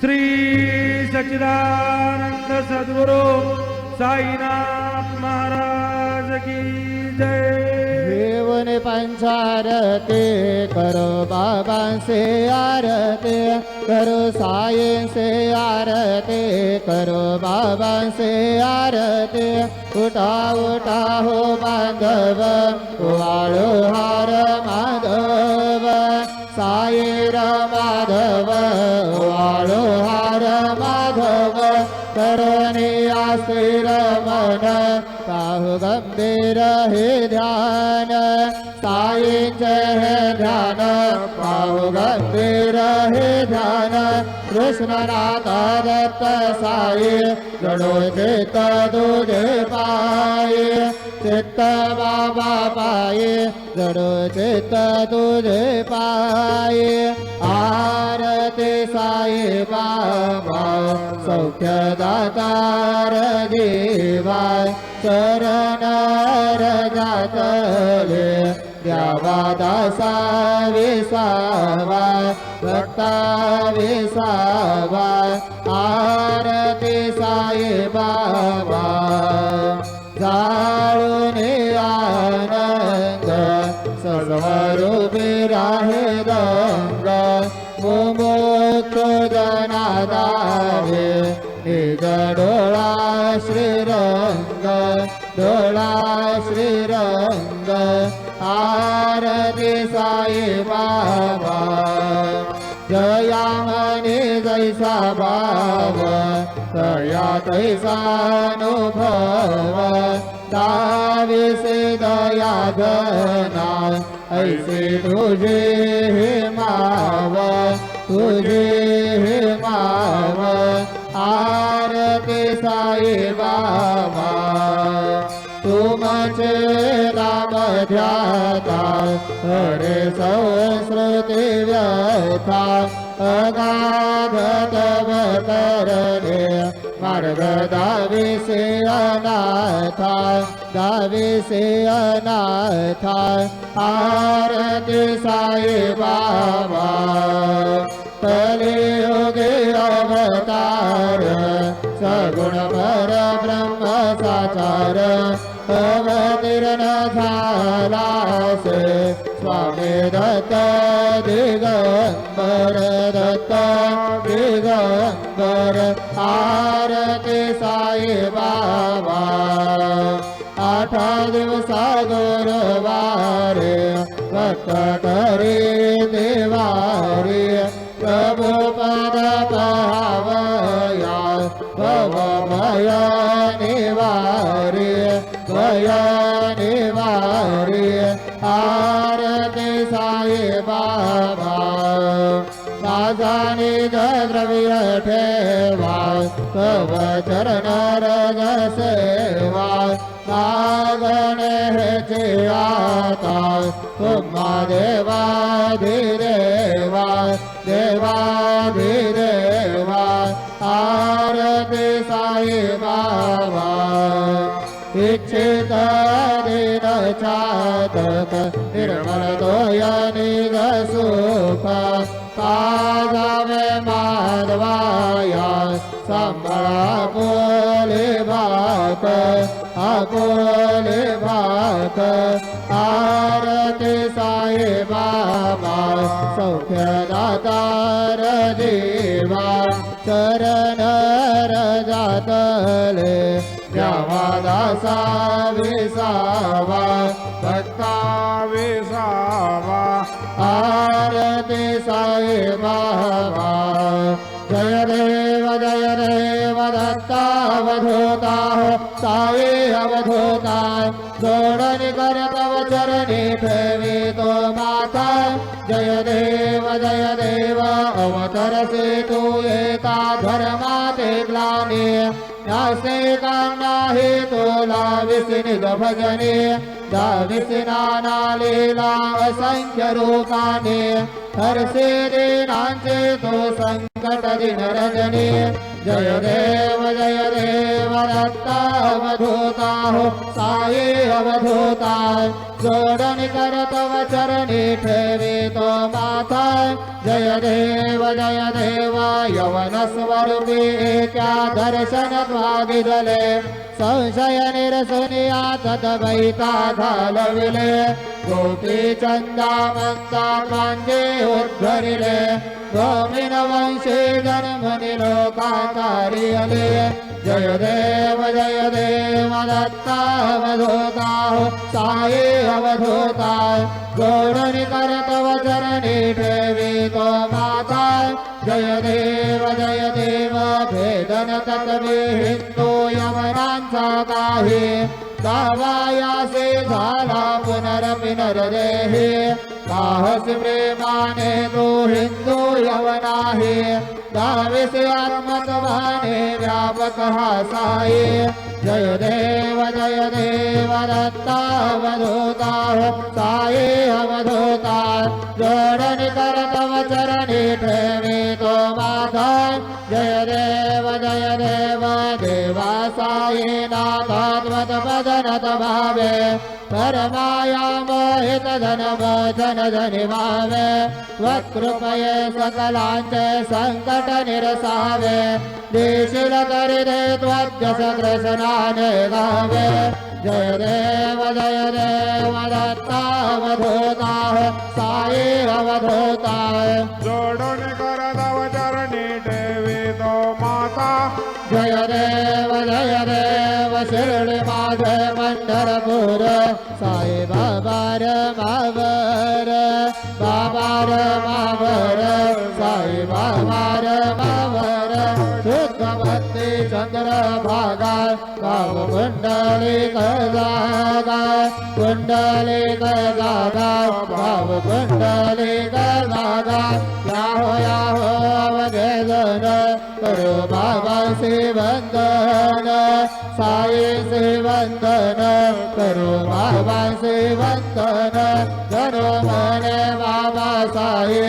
श्री सच्चिदानंद सद्गुरु साईनाथ महाराज की जय। देवने पंचारते करो बाबा से आरते करो साये से आरते करो बाबा से आरते। उठा उठा हो बांधव वाळो हार करणे आसुर मन पाहु गंभीर हे ध्यान साईच हे ध्यान पाहु गंभीर हे ध्यान कृष्णनाथ दत्त साई जडो चित्त दुजे पाये चित्त बाबा पाये जडो चित्त तुझे पाये आरती साई बाबा दावार देवाय दा द्यावादासा विसा भक्ता विसावा भाव तया तैसा अनुभव दाविसे दया धना ऐसे तुझे हे माव तुझे हे माव आरती साई बाबा। तुमचे राम ध्याता हरे संस्कृती व्यथा अगाध मार्ग दाविसे अनाथा दाविसे अनाथा आरती साई बाबा कलियुगे अवतार सगुण पर ब्रह्म साचार अवतीर्ण झालासे स्वामी दत्त दिगंत दत्त दिगंबर आरती साई बाबा आठा दिवसा गुरुवारे भक्त करी देवारे प्रभु पद पहावया भव भय निवारे भय निवारे आरती निज द्रव्य ठेवा तव चरण रज सेवा नागण हेचे आता तुम्हा देवाधिदेवा देवाधिदेवा आरती साई बाबा इच्छित दिन चातक निर्मल दोय निज सुख पाजावे माधवाया सांभाळा बोले भात आकोले भात. आरती साई बाबा सौख्य देवा चरण रजातले जावा दासा विसावा. तो माता जय देव जय देव अवतरसे तू येता धर्माते ग्लाने। नासे नाही तुला विसिनिग भजने दाविसी नाना लीला असंख्य रूपाने। हरसे देनांचे तो संकट जनी जय देव जय देव दत्तावधूताहो साये अवधूताय। जोडनि करतव चरणे ठेवे तो साधूतारणीरे जय देव जय देवा यवनस्वरुत्या दर्शनत्वागिदले संशय निरसनिया तद मैता धिले गोपि चन्दे उद्धरिल। गोमिन वंशे जन्मनि लोकाकार्यले जय देव जय देव दत्तावधूता साये अवधूता। जोडणी करत वचरणी ठेवितो माता। जय देव जय देव भेदन तत्वे हिंदू यमनांचा काही। दावायासे झाला पुनरपि नरदेहे साहस प्रेमाने तो हिंदू यवनाहे दावेसे आत्मत्वाने व्यापक हा साये जय देव जय देव दत्तावधूता साये अवधूता जोडणी करत वचरणी ठेवितो माता जय देव जय देव देवा साये नाथात्मत पदनत भावे परमाया हितधनमो जन धनि त्वत्कृपये सकलाञ्च सङ्कटनिरसावे देशिलकरिदे त्वद्य गावे जय देव जय देव दत्तावधूताः एव अवधूताः कुंडली जागा कुंडली जागा भाव कुंडली जागा याहो याहो अवघेजन करो बाबा से वंदन साई से वंदन करो बाबा से वंदन करो मने बाबा साई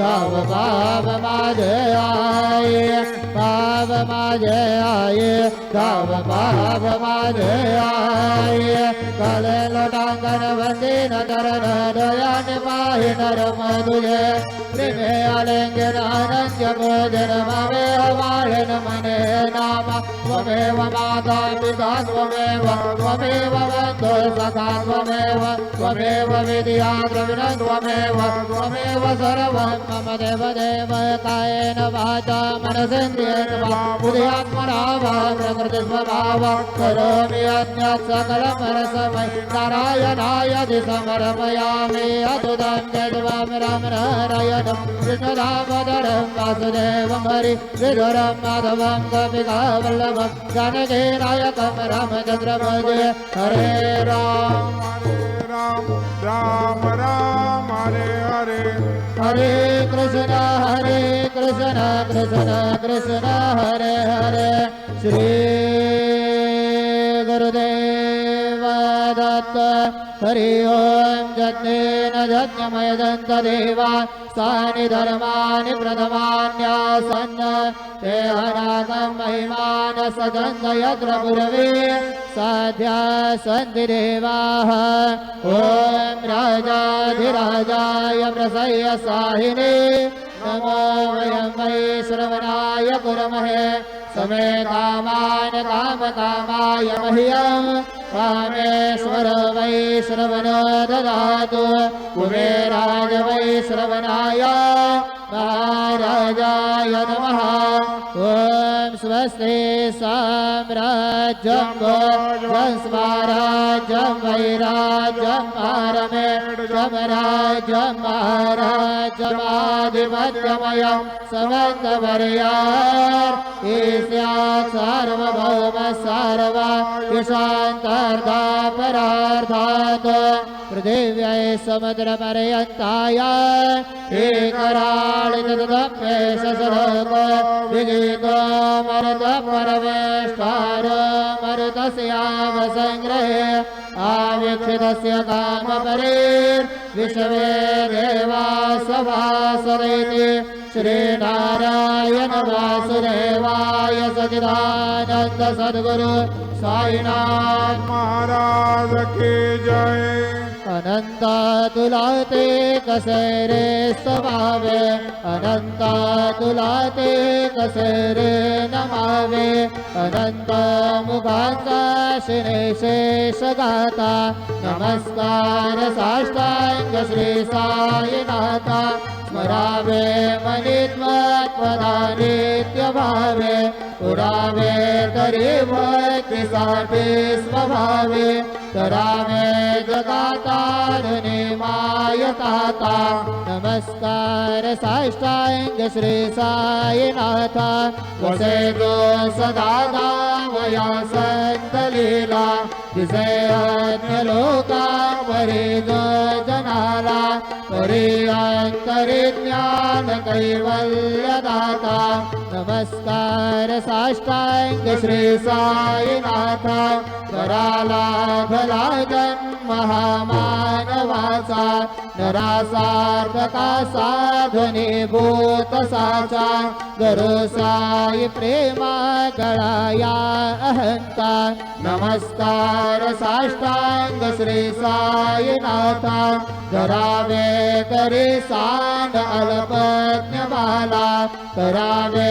गाव बाब माझे आये बाब माझे காவ பாவமாதேயாய கலலடாங்கன வந்தே நகரனதயானி மாஹி நரமதுயே பிரமே அலங்கன ஆனந்த போதன மனே. त्वमेव माता पिता त्वमेव त्वमेव बन्धु सखा त्वमेव त्वमेव विद्या द्रविण त्वमेव त्वमेव सर्वं मम देव देव कायेन वाचा मनसेन्द्रियेण वा बुद्ध्यात्मना वा प्रकृति स्वभाव करोमि अन्यत् सकलमरसमय नारायणाय दि समर्पयामि अतुदं यद्वं राम नारायणं कृष्णदामोदरं वासुदेवं हरि विदुरं माधवं गोपिकावल्लभं जानकी नायकं रामचन्द्रभजे हरे राम हरे राम राम राम हरे हरे। हरे कृष्ण हरे कृष्ण कृष्ण कृष्ण हरे हरे। श्री गुरुदेव दत्त हरि ओम जज्ञेन जज्ञमय दन्त देवा। तानि धर्माणि प्रथमान्यासन्। ते हनागं महिमान सदन्त यत्र गुरवे साध्या सन्ति देवाः। ॐ राजाधिराजाय प्रसय्य साहिने। नमो वयं वै श्रवणाय कुर्महे समे कामान् कामकामाय मह्यम्। कामेश्वर वै श्रवण ददातु कुबेराज वै श्रवणाय महाराजाय नमः। ॐ स्वस्ति साम्राज्यं भोजं स्वराज्यं वैराज्यं पारमेढ्यं राज्यं महाराजमाधिपत्यमयं समन्तवर्यार् सार्वभौम सर्वा ईशान्तर्धा पृथिव्यै समुद्रपर्यन्ताय एकराळितदप्येष सलोको विजितो मरुत तस्य कामपरे विश्वे देवासभासरेति श्रीनारायण वासुदेवाय सचिदानन्द सद्गुरु साईनाथ महाराज की जय। अनंत तुला ते कसे रे समावे अनंत तुला ते कसे रे नमावे अनंत मुखांचा शिने शेष नमस्कार साष्टांग श्री साईनाथा। स्मरावे मणि त्व नित्य भावे पुरामे स्वभावे त रामे मायताता नमस्कार साष्टाय श्री साईनाथा। सदा मया सन्तलीला। लीला दिसे लोकावरी जनाला परी अंतरी ज्ञान कैवल्यदाता। नमस्कार साष्टांग श्री साईनाथा। कराला भला जन्म हा नरासार्थका साधने भूत साचा। गरो साई प्रेमा गळाया अहंता। नमस्कार साष्टाङ्गी साय नारा वे तर् सा तरा वे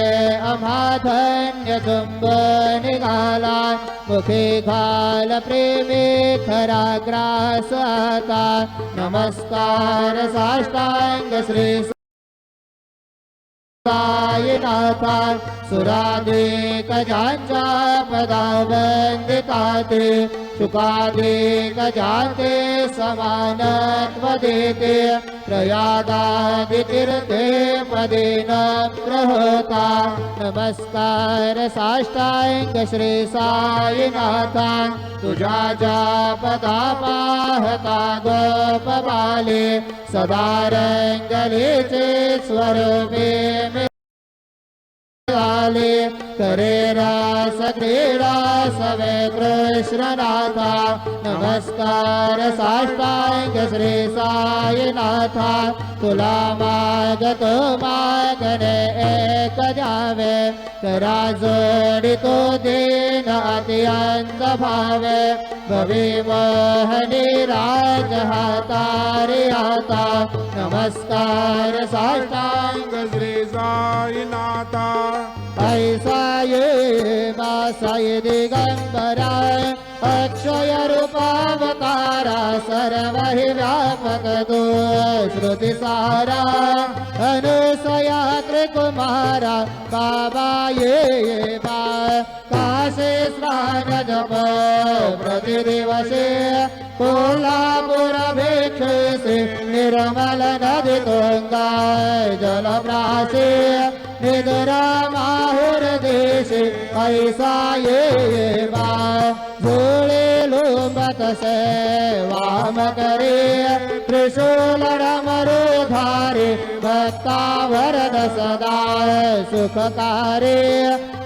अमाधन्य तुला पुिल प्रेमेरा ग्रास आता नमस्कार साष्टाङ्गी साईनाथा सुराधिक ज्यांच्या पदा वंदिता ते शुकाधिक जाते समानत्व देते प्रयागादितीर्थे पदे न प्रहता नमस्कार साष्टांग श्री साईनाथा तुझ्या ज्या पदा पाहता गोपबाले सदा रंगलीचे स्वरूपे। रे राते रावेश्रनाथा नमस्कार साष्टाङ्ग श्री सारनाथा तुला माग मा गाव दीन अत्यन्तभावे अन्त भाव राजहा नमस्कार साष्टाङ्ग श्री सार ऐसा मा मासाय दिगंबरा अक्षय रूपावतारा सर्व हि व्यापक तो श्रुती सारा अनुसया त्रिकुमारा बाबा ये ये बा काशे स्नान जप प्रतिदिवसे कोल्हापुर भिक्षसे निर्मल नदी तुंगा जलप्रासे निद्रा माहुर देशे ऐसा ये बा। झोळे लोंबत से वाम करे त्रिशूल रमरो धारे भक्ता वरद सदा सुखकारे।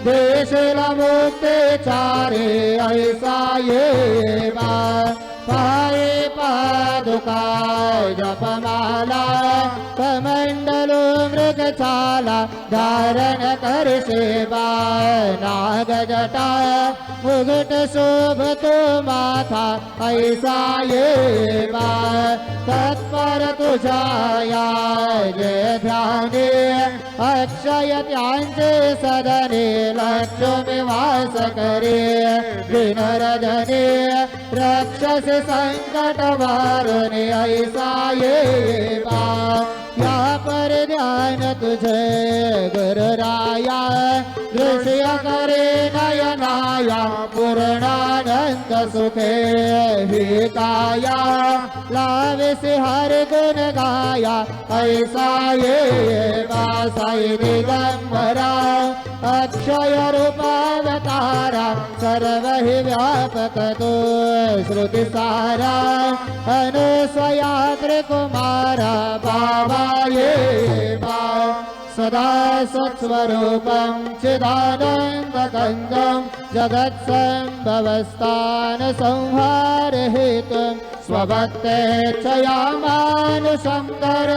देश मुक्ते चारे ऐसा ये बा। पाये धुका जला कमण्डल मृगशाला शोभतो माथा ऐसा ये वा तत्पर कुछाया ध्याने अक्षय त्या सदने लड्डो मे वासरे विनर रक्षस संकट ऐसा ये पर ध्यान तुझे गुरुराया करे नयनाया पूर्णानंद सुखे हि काया। लाविसे हर गुण गाया ऐसा ये बा साई दिगंबरा अक्षय रूपावतारा सर्व हि व्यापक तो श्रुती सारा अनुसया त्रिकुमारा बाबा ये बा सदा सत्स्वरूपं जगत् जगत्सम्भवस्थानसंहारहेतुं स्वभक्ते शयामान शंकर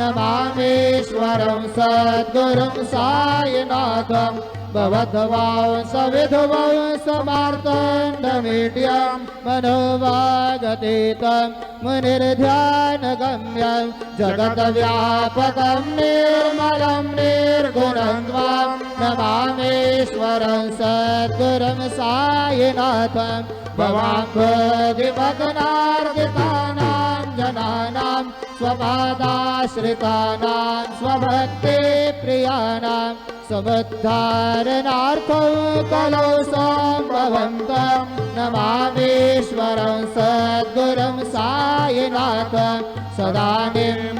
नमामीश्वरं सद्गुरुं सायनाथम् भवद्वांसविधुवं समार्तण्डमीड्यं मनोवागतीतं मुनिर्ध्यानगम्यं जगद्व्यापकं निर्मलं निर्गुणं त्वां नमामीश्वरं सद्गुरुं सायनाथं भवाम्भोधिमग्नार्जितानां जनानां स्वपादाश्रितानां स्वभक्तिप्रियाणां समुद्धारणार्थं कलौ सम्भवन्तं नमामीश्वरं सद्गुरुं सायिनाथं सदा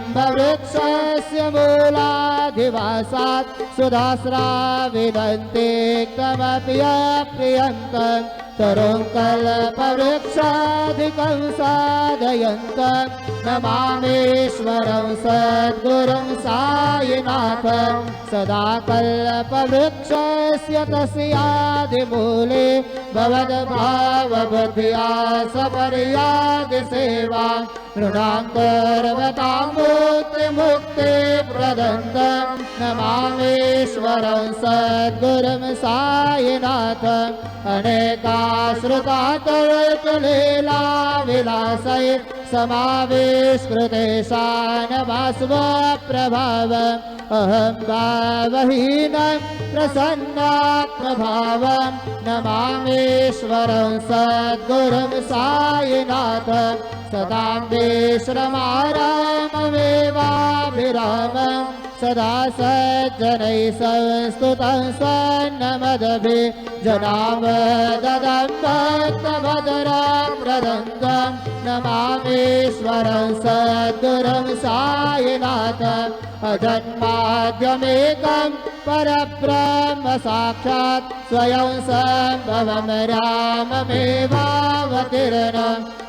निम्बवृक्षस्य मूलाधिवासात् सुधास्राविदन्ते कमपि अप्रियन्तं तरुं कल्पवृक्षाधिकं साधयन्तं। नमामीश्वरं सद्गुरुं सायिनाथं सदा कल्पवृक्षस्य तस्यादिमूले भवद्भावबुद्ध्या सपर्यादिसेवा मुक्तिमुक्ति प्रदन्तं नमामीश्वरं सद्गुरुं सायिनाथम् अनेकाश्रुता तर्कलीला विलासै समाविष्कृतेशानवास्वप्रभाव अहं भावहीनं प्रसन्नात्मभावं नमामीश्वरं सद्गुरुं सायिनाथ सदां विश्रमाराममेवाभिरामं सदा सज्जनैः संस्तुतं सन्नमदभि जनामददं भक्तभदरां प्रदन्तं नमामीश्वरं सद्गुरुं सायिनाथ अजन्माद्यमेकं परब्रह्म साक्षात् स्वयं सम्भवं राममेवावतीर्णं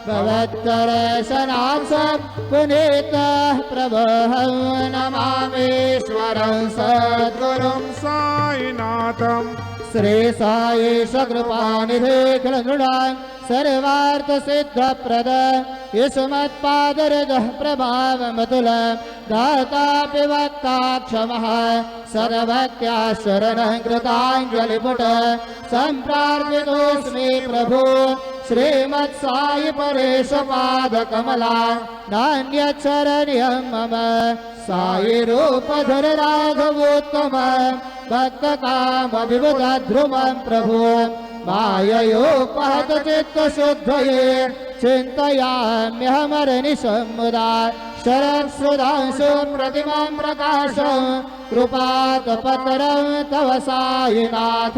भवद्दर्शनार्थं पुनीतः प्रभोहं नमामीश्वरं सद्गुरुं गुरुं साईनाथम् श्री सायेश कृपानिधे खिलनृणां सर्वार्थसिद्धप्रद। युष्मत्पादरजः प्रभावमतुल दातापि वक्ता क्षमः सर्वज्ञा शरणः कृताञ्जलिपुट सम्प्रार्थितोऽस्मि प्रभो। श्रीमत्सायि परेशपादकमला। नान्यच्छरण्यं मम। सायि रूपधर राघवोत्तम भक्तकामभिवदध्रुवं प्रभु माययोपहत चित्तशुद्धये चिन्तयाम्यहमरनिशं मुदा शरत्सुधांशु प्रतिमां प्रकाश. कृपातपत्रं तव सायिनाथ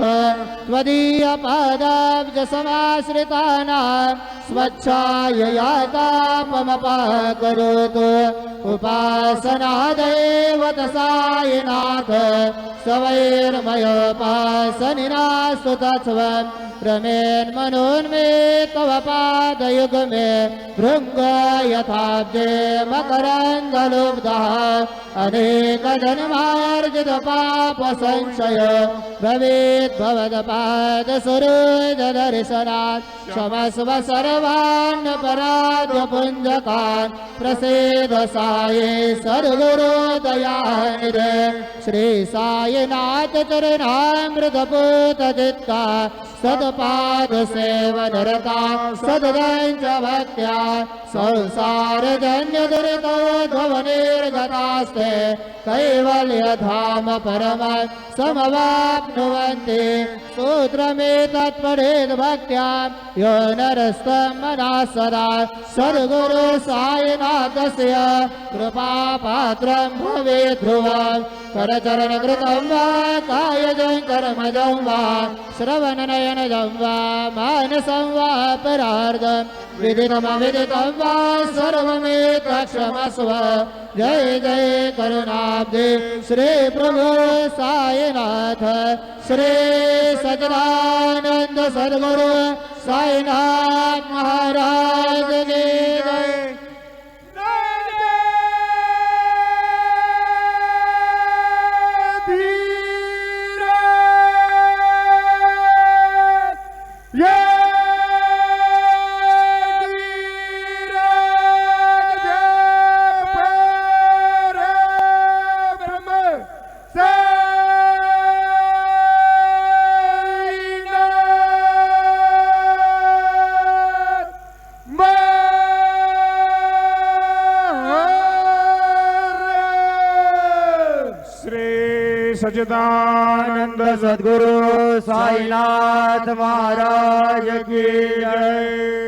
त्वदीयपादाब्जसमाश्रितानां स्वच्छाय यातापमपाकरोतु. उपासनादेव सायिनाथ सवैर्मयोपासनिनास्तु तत्त्वं तव पादयुगमे भृङ्ग यथाब्जे मकरन्दलुब्धः. अनेकजन्मार्जित पाप संशय भवेत् भवदपादसरोजदर्शनात् क्षमस्व सर्वान् पराधपुञ्जकान् प्रसेद साये सद्गुरोदयानिधे श्री सायिनाथ चरणामृतपूतचित्ता सदपाद संसार सददञ्च भक्त्या ध्वनिर्गतास्ते कैवल्य कैवल्यधाम परम समवाप्नुवन्ति। सूत्रमेतत्पठेद् भक्त्या यो नरस्तमना सदा सद्गुरु सायिनाथस्य कृपापात्रं भवेत् ध्रुवम् करचरणकृतं वा कायजं कर्मजं वा श्रवणनयनजं वा मानसं वा परार्धं विदितमविदितं वा सर्वमेतक्षमस्व जय जय करुणाब्दे श्री प्रभु साईनाथ श्री सजनानंद सद्गुरु साईनाथ महाराज की जय સચિદાનંદ સદગુરુ સાઈનાથ મહારાજ કી જય